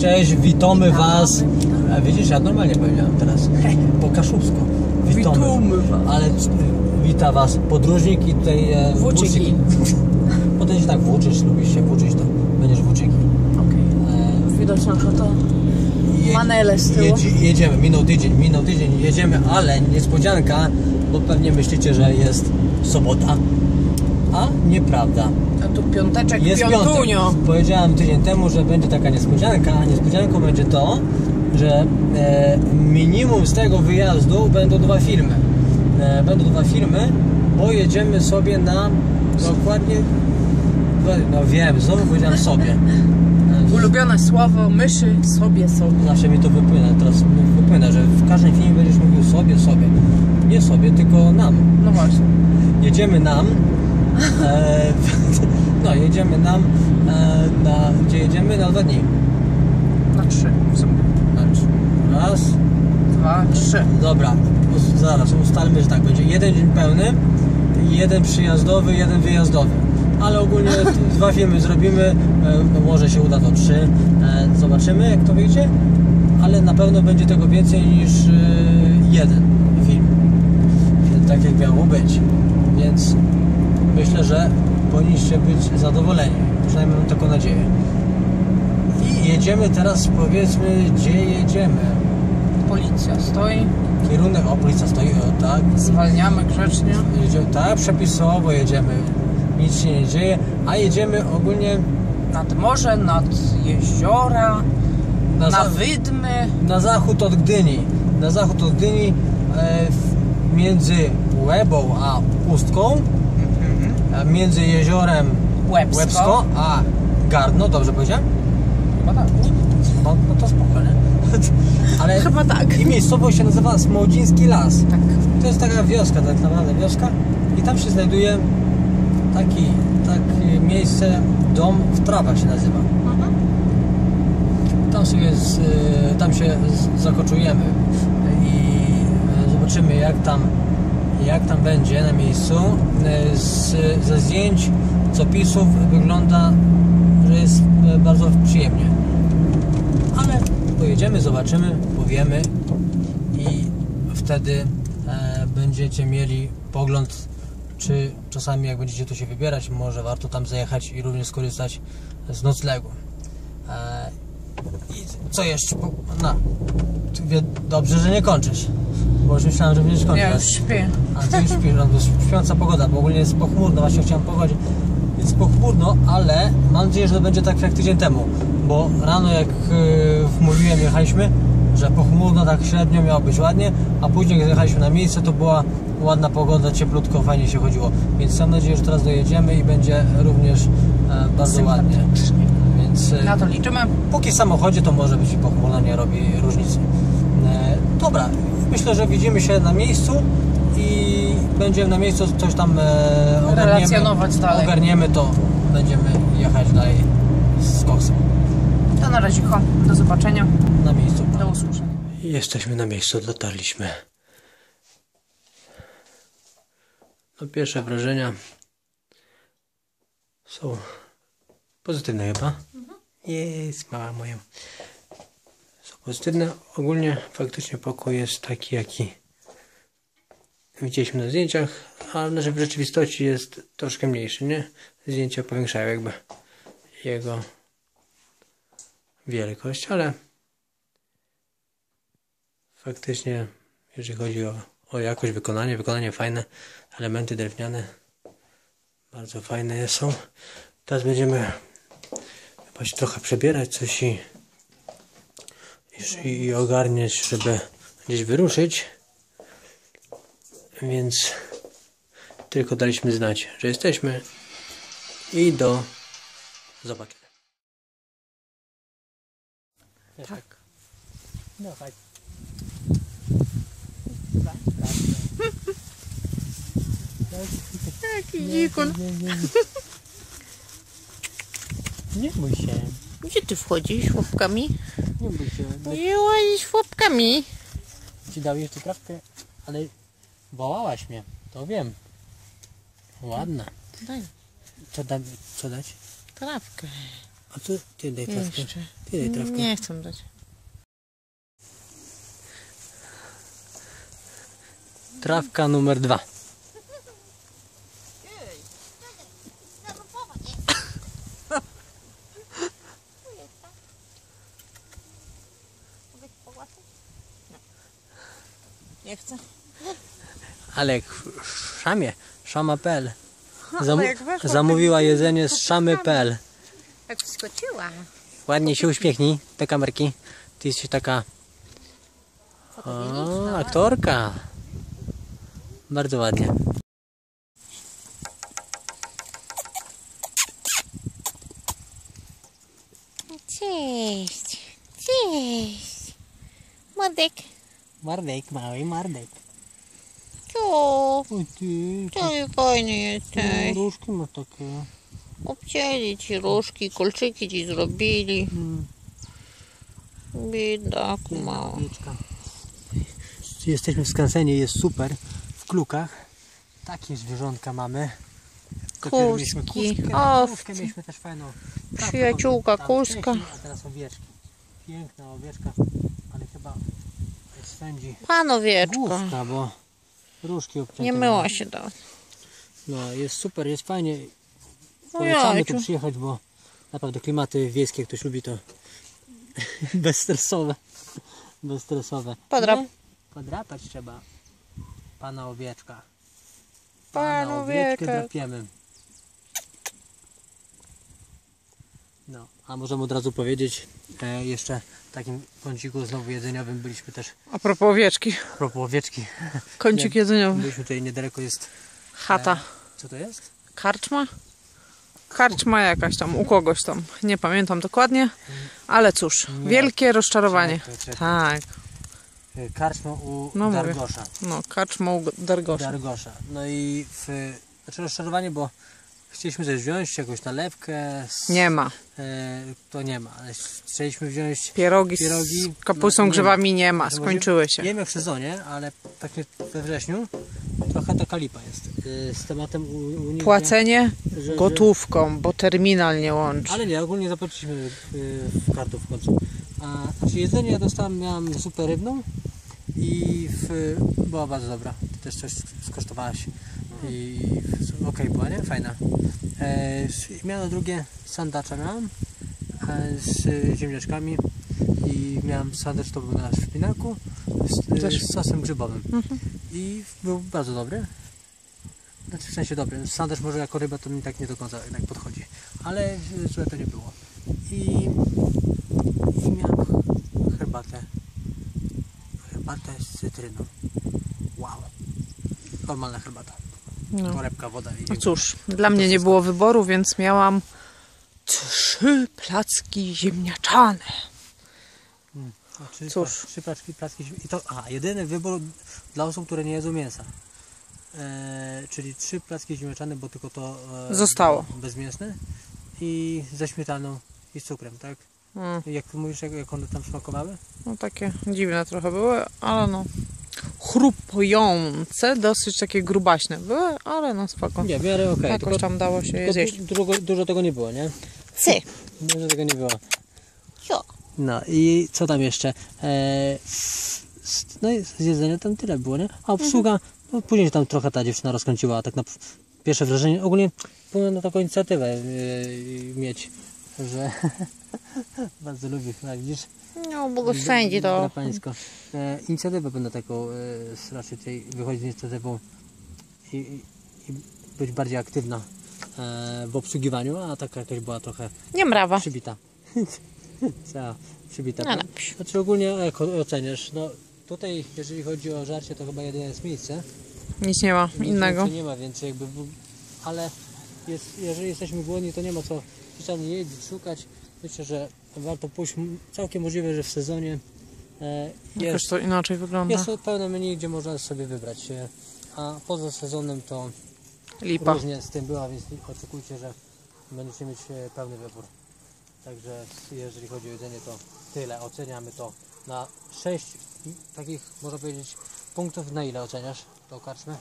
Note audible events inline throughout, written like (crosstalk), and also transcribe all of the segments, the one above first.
Cześć, witamy was. A widzisz, ja normalnie powiedziałem teraz. Po kaszubsku. Witamy was. Ale c- wita was podróżnik i tutaj e, Włóczyki. włóczyki. (laughs) Potem się tak włóczysz, lubisz się włóczyć, to będziesz włóczyki. Okej. E, Widać na to. je- Manele z tyłu. jedzie- jedziemy, minął tydzień, minął tydzień, jedziemy, ale niespodzianka, bo pewnie myślicie, że jest sobota. A nieprawda. A tu piąteczek, Jest piątek. piątunio. Powiedziałem tydzień temu, że będzie taka niespodzianka, a niespodzianką będzie to, że e, minimum z tego wyjazdu będą dwa filmy. E, będą dwa filmy, bo jedziemy sobie na dokładnie. No wiem, znowu powiedziałem sobie. (laughs) Ulubione słowo myszy sobie sobie. Zawsze mi to wypłynie, teraz mi wypłynie, że w każdym filmie będziesz mówił sobie, sobie. Nie sobie, tylko nam. No właśnie. jedziemy nam. E, (laughs) no, jedziemy nam. E, na, gdzie jedziemy? Na dwa dni. Na trzy. w sumie. Znaczy, raz. Dwa, trzy. Dobra, zaraz ustalmy, że tak będzie. Jeden dzień pełny, jeden przyjazdowy, jeden wyjazdowy. Ale ogólnie (laughs) dwa filmy zrobimy. E, może się uda to trzy. Zobaczymy, jak to wyjdzie. Ale na pewno będzie tego więcej niż jeden film. Tak jak miało być. Więc myślę, że powinniście być zadowoleni. Przynajmniej mam taką nadzieję. I jedziemy teraz, powiedzmy, gdzie jedziemy. Policja stoi. Kierunek, o policja stoi, o tak. Zwalniamy grzecznie. Jedziemy, tak, przepisowo jedziemy. Nic się nie dzieje, a jedziemy ogólnie Nad morze, nad jeziora, na, na wydmy. na zachód od Gdyni. Na zachód od Gdyni e, między Łebą a Pustką, między jeziorem Łebsko. Łebsko a Gardno, dobrze powiedziałem? Chyba tak. No, no to spoko, nie? (laughs) Ale Chyba tak. i miejscowość się nazywa Smodziński Las. Tak. To jest taka wioska, tak naprawdę wioska i tam się znajduje taki, takie miejsce, dom w trawach się nazywa. Mhm. Tam sobie z, y, tam się zakoczujemy i y, zobaczymy jak tam jak tam będzie na miejscu. Y, Z, ze zdjęć, z opisów wygląda, że jest y, bardzo przyjemnie. Ale pojedziemy, zobaczymy, powiemy i wtedy e, będziecie mieli pogląd, czy czasami jak będziecie tu się wybierać, może warto tam zajechać i również skorzystać z noclegu. I co jeszcze? No, dobrze, że nie kończysz, bo już myślałem, że będziesz kończyć. Ja już śpię. A ty już śpisz, no, to jest śpiąca pogoda, bo ogólnie jest pochmurno, właśnie chciałem pogodzie. Jest pochmurno, ale mam nadzieję, że to będzie tak jak tydzień temu, bo rano jak yy, wmówiłem, jechaliśmy, że pochmurno tak średnio miało być ładnie, a później jak jechaliśmy na miejsce, to była ładna pogoda, cieplutko, fajnie się chodziło. Więc mam nadzieję, że teraz dojedziemy i będzie również e, bardzo ładnie. Więc e, Na to liczymy. Póki samochodzie to może być i pochmurno, nie robi różnicy. E, dobra, myślę, że widzimy się na miejscu i będziemy na miejscu coś tam e, ogarniemy. Relacjonować dalej. Ogarniemy to, będziemy jechać dalej z koksem. To na razie, ho. Do zobaczenia. Na miejscu. Do usłyszenia. Jesteśmy na miejscu, dotarliśmy. No pierwsze wrażenia są pozytywne chyba. Jest, mała moja. Są pozytywne. Ogólnie faktycznie pokój jest taki, jaki widzieliśmy na zdjęciach, ale że w rzeczywistości jest troszkę mniejszy, nie? Zdjęcia powiększają jakby jego wielkość, ale faktycznie, jeżeli chodzi o, o jakość wykonania, wykonanie fajne, elementy drewniane bardzo fajne są. Teraz będziemy się trochę przebierać coś i, i, i ogarniać, żeby gdzieś wyruszyć. Więc tylko daliśmy znać, że jesteśmy i do zobaczenia. Tak. No tak. Jaki dzikun. Nie bój się, Gdzie ty wchodzisz łapkami? nie bój się. Nie łazisz łapkami. Ci dał jeszcze trawkę, ale wołałaś mnie, to wiem. Ładna. Daj Co, da, co dać? trawkę. A ty, ty daj trawkę. Jeszcze. Ty daj trawkę. Nie chcę dać. Trawka numer dwa. Nie chcę. Ale jak w szamie, szama.pl. ale Zam- jak weszła, zamówiła jedzenie z to szamy.pl. Jak wskoczyła. Ładnie się uśmiechnij, te kamerki. Ty jesteś taka o, aktorka. Bardzo ładnie. Cześć. Cześć. Młodek. Mardek, mały Mardek. Co? O ty, ty fajny jesteś. różki masz takie. Obcięli ci różki, kolczyki ci zrobili. Mm, Biedaku owieczka. Jesteśmy w skansenie, jest super. W klukach. Takie zwierzątka mamy. Dopiero mieliśmy kózkę, owce. kózkę mieliśmy też fajną. Przyjaciółka, Tam wcześniej, A teraz owieczki. Piękna owieczka, ale chyba swędzi Panowieczko. główka, bo różki obcięte. Nie ma. myła się dawno. No, jest super, jest fajnie. No Polecamy tu jajciu. przyjechać, bo naprawdę klimaty wiejskie, ktoś lubi to (laughs) bezstresowe. Bezstresowe. Podrap. Nie? Podrapać trzeba pana owieczka. Pan Pana owieczkę owieczka. drapiemy. No, a możemy od razu powiedzieć, e, jeszcze takim kąciku znowu jedzeniowym byliśmy też A propos owieczki. a propos owieczki. Kącik Nie. jedzeniowy. Byliśmy tutaj niedaleko jest, Chata. co to jest? Karczma? Karczma jakaś tam, u kogoś tam. Nie pamiętam dokładnie. Ale cóż, Nie. wielkie rozczarowanie. Czekaj, czekaj. Tak. E, Karczma u No mówię. Dargosza. No, karczma u Dargosza. Dargosza. No i w, znaczy rozczarowanie, bo chcieliśmy coś wziąć, jakąś nalewkę. Z, Nie ma. E, to nie ma, ale chcieliśmy wziąć Pierogi, Pierogi, z kapustą no, nie grzewami nie ma. Może Skończyły się. Jemy w sezonie, ale tak we wrześniu trochę taka lipa jest e, z tematem Płacenie że- że- gotówką, bo terminal nie łączy. Ale nie, ogólnie zapłaciliśmy y, w kartą w końcu. A, znaczy jedzenie ja dostałem, miałem zupę rybną i w, była bardzo dobra. Ty też coś skosztowałaś i w- okej była, nie? Fajna. E, miałem drugie sandacza miałem e, z ziemniaczkami i miałem sandacz to był na szpinaku z, Też. z sosem grzybowym Mhm. i był bardzo dobry. Znaczy w sensie dobry. Sandacz może jako ryba to mi tak nie do końca jednak podchodzi. Ale y, złe to nie było. I, i miałem herbatę. Herbatę z cytryną. Wow. Normalna herbata. No. Torebka, woda i No cóż, dla mnie nie było wyboru, więc miałam trzy placki ziemniaczane. Trzy, Cóż. Trzy paczki placki. I to, a, jedyny wybór dla osób, które nie jedzą mięsa. E, czyli trzy placki ziemniaczane, bo tylko to e, Zostało. bezmięsne. I ze śmietaną i z cukrem, tak? Mm, Jak mówisz, jak, jak one tam smakowały? no takie dziwne trochę były, ale no chrupujące, dosyć takie grubaśne były, ale no spoko. Nie, w miarę okej. Jakoś tam dało się je zjeść. du- dużo, dużo tego nie było, nie? Ty, Dużo tego nie było. co? No i co tam jeszcze? E, s- no i z jedzenia tam tyle było, nie? A obsługa, no później się tam trochę ta dziewczyna rozkręciła, a tak na pierwsze wrażenie, ogólnie powinno taką inicjatywę e, mieć, że (laughs) bardzo lubię, chyba widzisz? No, błogosłędzi to. Drapańsko. E, inicjatywę będę taką, e, z- raczej tutaj wychodzić z inicjatywą i, i, i być bardziej aktywna e, w obsługiwaniu, a taka jakaś była trochę Nie mrawa. przybita. (laughs) Cała przybita. No dobrze. Znaczy ogólnie jak o- oceniasz, no tutaj jeżeli chodzi o żarcie to chyba jedyne jest miejsce. Nic nie ma Nic innego. więcej Nie ma więcej jakby, w- ale jest, jeżeli jesteśmy głodni to nie ma co specjalnie jeździć, szukać. Myślę, że warto pójść, całkiem możliwe, że w sezonie e, Jakoś jest, to inaczej wygląda. jest pełne menu, gdzie można sobie wybrać. A poza sezonem to Lipa. różnie z tym była, więc oczekujcie, że będziecie mieć e, pełny wybór. Także jeżeli chodzi o jedzenie, to tyle. Oceniamy to na 6 takich, można powiedzieć, punktów. Na ile oceniasz to karczmę?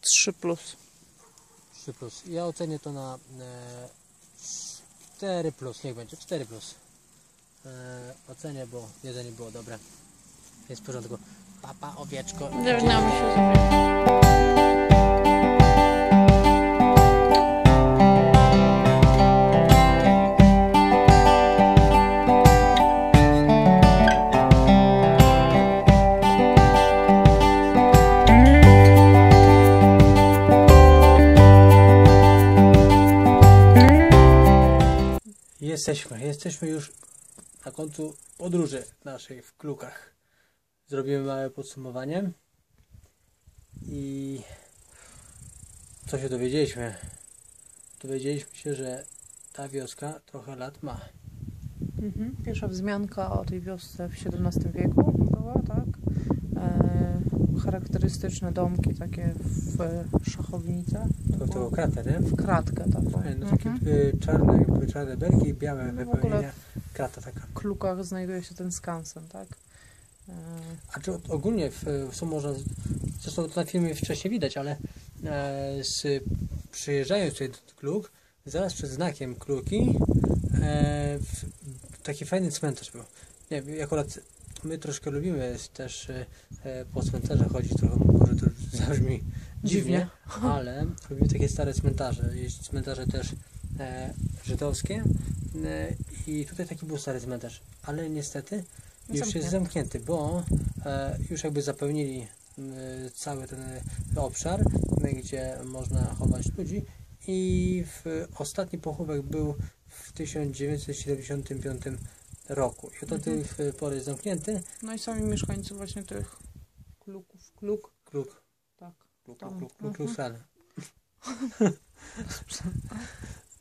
3 plus. 3 plus. Ja ocenię to na e, 4 plus, niech będzie 4 plus. E, ocenię, bo jedzenie było dobre. Jest w porządku. Papa, owieczko. Żegnamy się sobie. Jesteśmy, jesteśmy już na końcu podróży naszej w klukach. Zrobimy małe podsumowanie. I co się dowiedzieliśmy? Dowiedzieliśmy się, że ta wioska trochę lat ma. Mhm. Pierwsza wzmianka o tej wiosce w XVII wieku była, tak? Charakterystyczne domki takie w szachownicach. To, to był krater, nie? W kratkę taką. No, takie Mhm. czarne, jakby czarne belki, białe No w wypełnienia. Krata taka. W klukach znajduje się ten skansen, tak? E, A czy ogólnie w, są można, zresztą to na filmie wcześniej widać, ale e, z, przyjeżdżając tutaj do kluk, zaraz przed znakiem kluki e, w, taki fajny cmentarz był. Nie wiem, akurat my troszkę lubimy też e, e, po cmentarzach chodzić, trochę może to zabrzmi dziwnie, ale lubimy takie stare cmentarze. Jest cmentarze też e, żydowskie i tutaj taki był stary cmentarz, ale niestety już jest Zamknięty. bo już jakby zapełnili cały ten obszar, gdzie można chować ludzi i w, ostatni pochówek był w 1975 roku i Mhm. tej pory jest zamknięty. No i sami mieszkańcy właśnie tych kluków, kluk, Kluk, tak. kluk, kluk, kluk, kluk, kluk,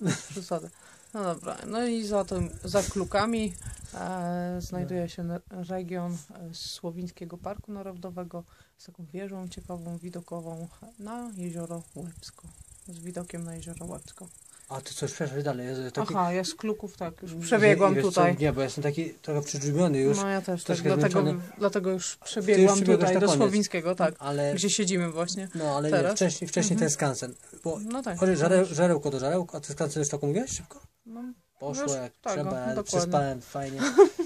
Bez przesady. No dobra, no i za, tym, za klukami e, znajduje się region e, Słowińskiego Parku Narodowego z taką wieżą ciekawą, widokową na jezioro Łebsko. Z widokiem na jezioro Łebsko. A ty coś przeszłeś dalej. Taki, Aha, ja z kluków tak, już przebiegłam wiesz co, tutaj. Nie, bo ja jestem taki trochę przydrzumiony już, No ja też, tak, dlatego, dlatego już przebiegłam przebiegłeś tutaj do. Słowińskiego, tak. ale, Gdzie siedzimy właśnie. no, ale nie, teraz? wcześniej, wcześniej Mhm. ten skansen. Bo, No tak. chodź, żareł, żarełko do żarełka, a ty skansen już taką mówiłeś szybko? No, Poszło Już jak tego, trzeba, dokładnie. przespałem fajnie.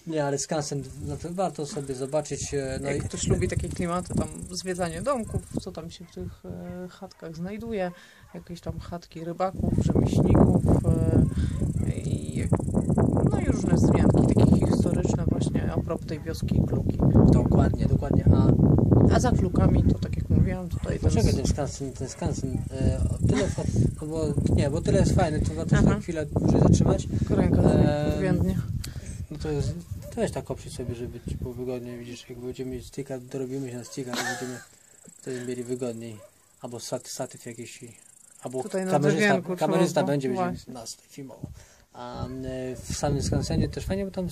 Nie, ale skansen no, to warto sobie zobaczyć. e, No jak i ktoś lubi takie klimaty, tam zwiedzanie domków, co tam się w tych e, chatkach znajduje, jakieś tam chatki rybaków, rzemieślników e, i, no i różne wzmianki takie historyczne właśnie a propos tej wioski i Kluki. dokładnie, dokładnie. A A za Klukami to tak jak mówiłam tutaj dlaczego ten skansen, ten skansen, e, tyle, no bo, nie, bo tyle jest fajny, to warto na chwilę dłużej zatrzymać. ręka Eee, więdnie. No to jest, tak oprzeć sobie, żeby ci było wygodniej, widzisz, jak będziemy mieć sticka, dorobimy się na sticka, to będziemy wtedy mieli wygodniej. Albo sat, statyw jakiś, albo Tutaj kamerzysta, kamerzysta będzie, właśnie. nas filmował. A e, w samym skansenie też fajnie, bo tam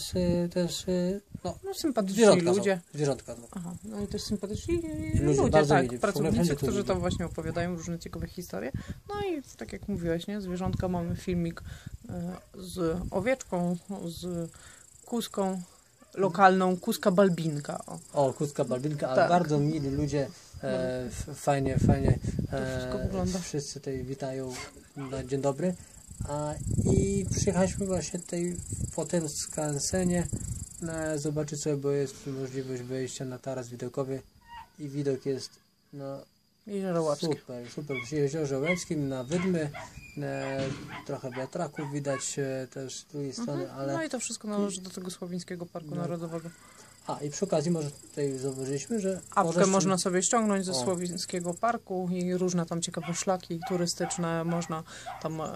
też, e, no, No sympatyczni zwierzątka ludzie. są. Zwierzątka są. Aha, no i też sympatyczni Ludzie, ludzie, tak, mili. Pracownicy, którzy tam właśnie opowiadają różne ciekawe historie. No i tak jak mówiłeś, nie, zwierzątka mamy filmik e, z owieczką, z kuską lokalną, kuska balbinka. O. O, Kuska Balbinka, ale Tak. bardzo mili ludzie, e, f- fajnie, fajnie wszystko e, wygląda. wszyscy tutaj witają na dzień dobry. A, I przyjechaliśmy właśnie tutaj po tym skansenie e, zobaczyć sobie, bo jest możliwość wejścia na taras widokowy i widok jest no, Jezioro Łapskie. super, super. W Jeziorze Łebskim na Wydmy, e, trochę wiatraków widać e, też z drugiej strony, ale... No i to wszystko należy do tego Słowińskiego Parku No. Narodowego. A i przy okazji może tutaj zauważyliśmy, że Apkę możesz- można sobie ściągnąć ze O. Słowińskiego Parku i różne tam ciekawe szlaki turystyczne można tam e,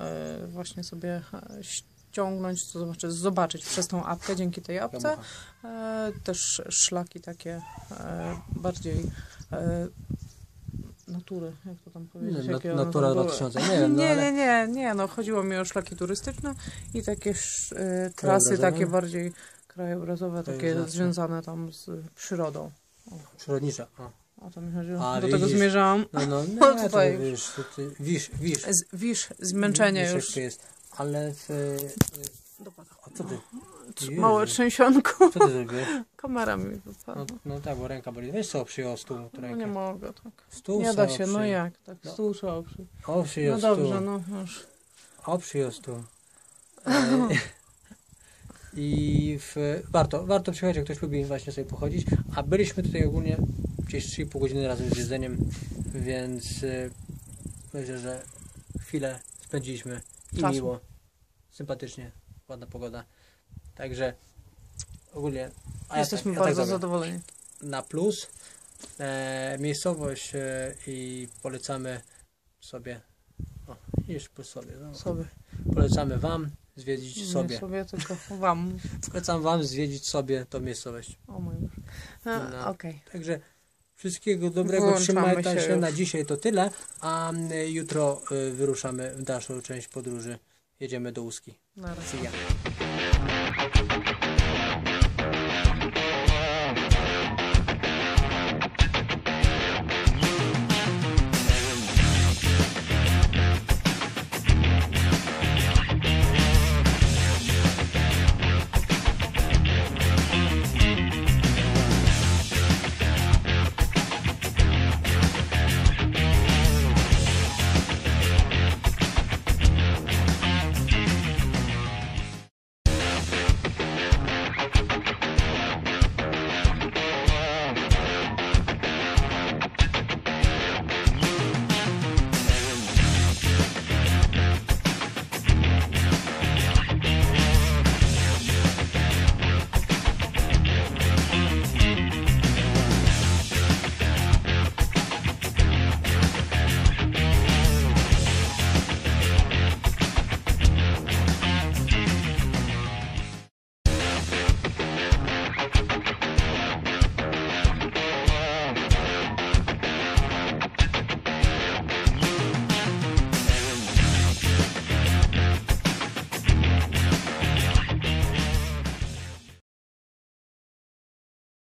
właśnie sobie e, ściągnąć, to znaczy zobaczyć przez tą apkę, dzięki tej apce. E, też szlaki takie bardziej natury, jak to tam powiedzieć? Nie, na, Natura tam były? 2000, nie wiem, no (laughs) nie, nie, nie, nie, no chodziło mi o szlaki turystyczne i takie sz, e, trasy takie bardziej krajobrazowe, takie Krajobrazowe. związane tam z przyrodą. Przyrodnicza. O. O to mi chodziło. A, Do tego widzisz. zmierzałam. No, no, (laughs) No nie, tutaj to wiesz, to ty, wisz, wisz. Z, wisz, zmęczenie wisz, jak już. to jest. Ale w... Dopada. A co ty? Trz- Jezu. Małe trzęsionko. Co ty zrobiłeś? (laughs) Kamera mi No, wypadła. no tak, bo ręka boli. Weź sobie przyjął stół. No rękę. nie mogę, tak. Stół Nie da się, no jak, tak. No. Stół trzeba przy... O, przyjął No stół. dobrze, no już. O, przyjął stół. (laughs) E, I w, warto, warto przyjechać, jak ktoś lubi właśnie sobie pochodzić. A byliśmy tutaj ogólnie gdzieś 3,5 godziny razem z jedzeniem, więc e, myślę, że chwilę spędziliśmy i Czasu. miło, sympatycznie, ładna pogoda. Także ogólnie a ja Jesteśmy tak- ja tak bardzo zrobię zadowoleni. na plus. E, miejscowość e, i polecamy sobie. O, już po sobie. No, Sobie. polecamy Wam zwiedzić Nie sobie. sobie, tylko wam. (laughs) Polecam Wam zwiedzić sobie tą miejscowość. O mój Boże. A, No. Okej. Także wszystkiego dobrego. Włączamy Trzymajcie się się, na dzisiaj to tyle. A jutro y, wyruszamy w dalszą część podróży. Jedziemy do Łuski. Na razie.